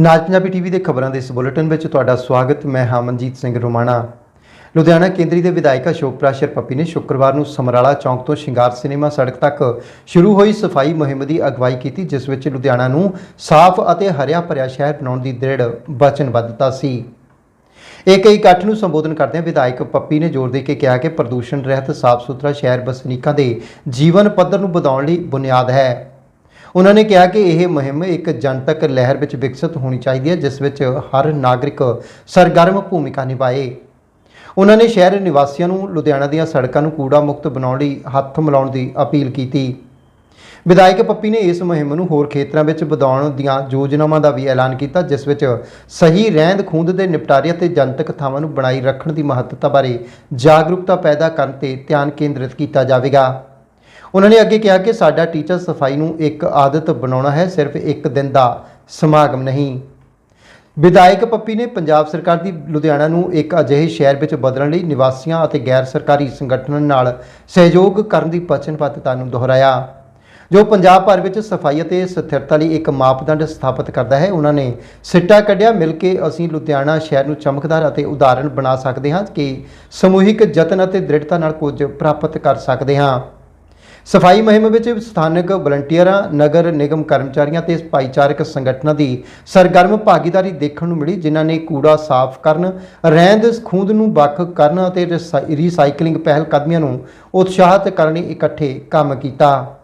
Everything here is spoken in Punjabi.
ਨਾਜ ਪੰਜਾਬੀ ਟੀਵੀ ਦੇ ਖਬਰਾਂ ਦੇ ਇਸ ਬੁਲੇਟਿਨ ਵਿੱਚ ਤੁਹਾਡਾ ਸਵਾਗਤ। ਮੈਂ ਹਾਂ ਮਨਜੀਤ ਸਿੰਘ ਰੋਮਾਣਾ। ਲੁਧਿਆਣਾ ਕੇਂਦਰੀ ਦੇ ਵਿਧਾਇਕ ਅਸ਼ੋਕ ਪ੍ਰਾਸ਼ਰ ਪੱਪੀ ਨੇ ਸ਼ੁੱਕਰਵਾਰ ਨੂੰ ਸਮਰਾਲਾ ਚੌਂਕ ਤੋਂ ਸ਼ਿੰਗਾਰ ਸਿਨੇਮਾ ਸੜਕ ਤੱਕ ਸ਼ੁਰੂ ਹੋਈ ਸਫ਼ਾਈ ਮੁਹਿੰਮ ਦੀ ਅਗਵਾਈ ਕੀਤੀ, ਜਿਸ ਵਿੱਚ ਲੁਧਿਆਣਾ ਨੂੰ ਸਾਫ਼ ਅਤੇ ਹਰਿਆ ਭਰਿਆ ਸ਼ਹਿਰ ਬਣਾਉਣ ਦੀ ਦ੍ਰਿੜ ਵਚਨਬੱਧਤਾ ਸੀ। ਇੱਕ ਇਕੱਠ ਨੂੰ ਸੰਬੋਧਨ ਕਰਦਿਆਂ ਵਿਧਾਇਕ ਪੱਪੀ ਨੇ ਜ਼ੋਰ ਦੇ ਕੇ ਕਿਹਾ ਕਿ ਪ੍ਰਦੂਸ਼ਣ ਰਹਿਤ ਸਾਫ਼ ਸੁਥਰਾ ਸ਼ਹਿਰ ਵਸਨੀਕਾਂ ਦੇ ਜੀਵਨ ਪੱਧਰ ਨੂੰ ਵਧਾਉਣ ਲਈ ਬੁਨਿਆਦ ਹੈ। ਉਹਨਾਂ ਨੇ ਕਿਹਾ ਕਿ ਇਹ ਮੁਹਿੰਮ ਇੱਕ ਜਨਤਕ ਲਹਿਰ ਵਿੱਚ ਵਿਕਸਿਤ ਹੋਣੀ ਚਾਹੀਦੀ ਹੈ, ਜਿਸ ਵਿੱਚ ਹਰ ਨਾਗਰਿਕ ਸਰਗਰਮ ਭੂਮਿਕਾ ਨਿਭਾਏ। ਉਹਨਾਂ ਨੇ ਸ਼ਹਿਰ ਨਿਵਾਸੀਆਂ ਨੂੰ ਲੁਧਿਆਣਾ ਦੀਆਂ ਸੜਕਾਂ ਨੂੰ ਕੂੜਾ ਮੁਕਤ ਬਣਾਉਣ ਲਈ ਹੱਥ ਮਿਲਾਉਣ ਦੀ ਅਪੀਲ ਕੀਤੀ। ਵਿਧਾਇਕ ਪੱਪੀ ਨੇ ਇਸ ਮੁਹਿੰਮ ਨੂੰ ਹੋਰ ਖੇਤਰਾਂ ਵਿੱਚ ਵਧਾਉਣ ਦੀਆਂ ਯੋਜਨਾਵਾਂ ਦਾ ਵੀ ਐਲਾਨ ਕੀਤਾ, ਜਿਸ ਵਿੱਚ ਸਹੀ ਰਹਿੰਦ ਖੂੰਹਦ ਦੇ ਨਿਪਟਾਰੇ ਅਤੇ ਜਨਤਕ ਥਾਵਾਂ ਨੂੰ ਬਣਾਈ ਰੱਖਣ ਦੀ ਮਹੱਤਤਾ ਬਾਰੇ ਜਾਗਰੂਕਤਾ ਪੈਦਾ ਕਰਨ ਤੇ ਧਿਆਨ ਕੇਂਦਰਿਤ ਕੀਤਾ ਜਾਵੇਗਾ। ਉਹਨਾਂ ਨੇ ਅੱਗੇ ਕਿਹਾ ਕਿ ਸਾਡਾ ਟੀਚਰ ਸਫ਼ਾਈ ਨੂੰ ਇੱਕ ਆਦਤ ਬਣਾਉਣਾ ਹੈ, ਸਿਰਫ ਇੱਕ ਦਿਨ ਦਾ ਸਮਾਗਮ ਨਹੀਂ। ਵਿਧਾਇਕ ਪੱਪੀ ਨੇ ਪੰਜਾਬ ਸਰਕਾਰ ਦੀ ਲੁਧਿਆਣਾ ਨੂੰ ਇੱਕ ਅਜਿਹੇ ਸ਼ਹਿਰ ਵਿੱਚ ਬਦਲਣ ਲਈ ਨਿਵਾਸੀਆਂ ਅਤੇ ਗੈਰ ਸਰਕਾਰੀ ਸੰਗਠਨਾਂ ਨਾਲ ਸਹਿਯੋਗ ਕਰਨ ਦੀ ਵਚਨਬੱਧਤਾ ਨੂੰ ਦੁਹਰਾਇਆ। ਜੋ ਪੰਜਾਬ ਭਰ ਵਿੱਚ ਸਫ਼ਾਈ ਅਤੇ ਸਥਿਰਤਾ ਲਈ ਇੱਕ ਮਾਪਦੰਡ ਸਥਾਪਿਤ ਕਰਦਾ ਹੈ, ਉਹਨਾਂ ਨੇ ਸਿੱਟਾ ਕੱਢਿਆ, ਮਿਲ ਕੇ ਅਸੀਂ ਲੁਧਿਆਣਾ ਸ਼ਹਿਰ ਨੂੰ ਚਮਕਦਾਰ ਅਤੇ ਉਦਾਹਰਣ ਬਣਾ ਸਕਦੇ ਹਾਂ ਕਿ ਸਮੂਹਿਕ ਯਤਨ ਅਤੇ ਦ੍ਰਿੜਤਾ ਨਾਲ ਕੁਝ ਪ੍ਰਾਪਤ ਕਰ ਸਕਦੇ ਹਾਂ। ਸਫ਼ਾਈ ਮੁਹਿੰਮ ਵਿੱਚ ਸਥਾਨਕ ਵਲੰਟੀਅਰਾਂ, ਨਗਰ ਨਿਗਮ ਕਰਮਚਾਰੀਆਂ ਤੇ ਭਾਈਚਾਰਕ ਸੰਗਠਨਾਂ ਦੀ ਸਰਗਰਮ ਭਾਗੀਦਾਰੀ ਦੇਖਣ ਨੂੰ ਮਿਲੀ, ਜਿਨ੍ਹਾਂ ਨੇ ਕੂੜਾ ਸਾਫ਼ ਕਰਨ, ਰਹਿੰਦ ਖੂੰਦ ਨੂੰ ਵੱਖ ਕਰਨ ਅਤੇ ਰੀਸਾਈਕਲਿੰਗ ਪਹਿਲ ਕਦਮੀਆਂ ਨੂੰ ਉਤਸ਼ਾਹਿਤ ਕਰਨ ਲਈ ਇਕੱਠੇ ਕੰਮ ਕੀਤਾ।